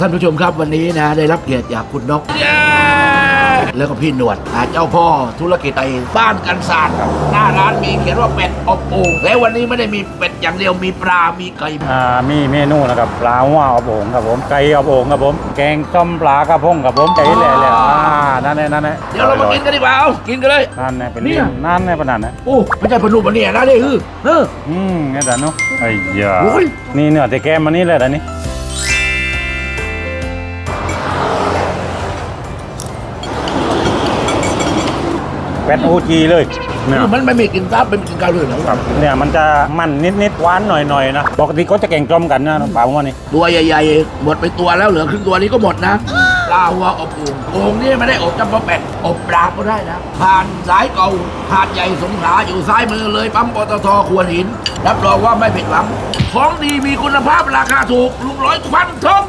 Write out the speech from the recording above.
ท่านผู้ชมครับวันนี้นะได้รับเกียรติจากคุณนก แล้วก็พี่หนวดอ่าเจ้าพ่อธุรกิจไอ้บ้านกันศาสตร์ครับหน้าร้านมีเขียนว่าเป็ดอบโอ่งแล้ววันนี้ไม่ได้มีเป็ดอย่างเดียวมีปลา มีไก่อ่ามีเมนูนะครับปลาหัวอบโอ่งครับผมไก่อบโอ่งครับผม แกงต้มปลากระพงครับผมไก่แหล่แหล่อ่านั่นแหละนั่นแหละเดี๋ยวเรามากินกันดีกว่าเอากินกันเลย นั่นแหละเป็นเนี่เรื่ย องนั่นแหละประนันนะโอ้ไม่ใช่ปลาหนุ่มปลาเนี่ยนะนี่คือเอออืมเนี่ยแต่นุไอ้ยาโอ้ยนี่เนื้อแต่แกมมันนี่แหละแต่นี่ เป็ดโอจีเลยเนี่ยคือมันไม่มีกลินซับไม่มีกลินกาวเลยนะครับเนี่ยมันจะมันนิดๆหวานหน่อยๆนะปกติเขาจะแกงกลมกันนะปลาหัวนี่ตัวใหญ่ๆ หมดไปตัวแล้วเหลือครึ่งตัวนี้ก็หมดนะปลาหัวอบโอ่งโอ่งนี่ไม่ได้อบเฉพาะเป็ดอบปลาก็ได้นะผ่านสายเก่าผ่านใหญ่สงขลาอยู่ซ้ายมือเลยปั๊มปตทควรหินรับรองว่าไม่ผิดหวังของดีมีคุณภาพราคาถูกลุงร้อยควันทอง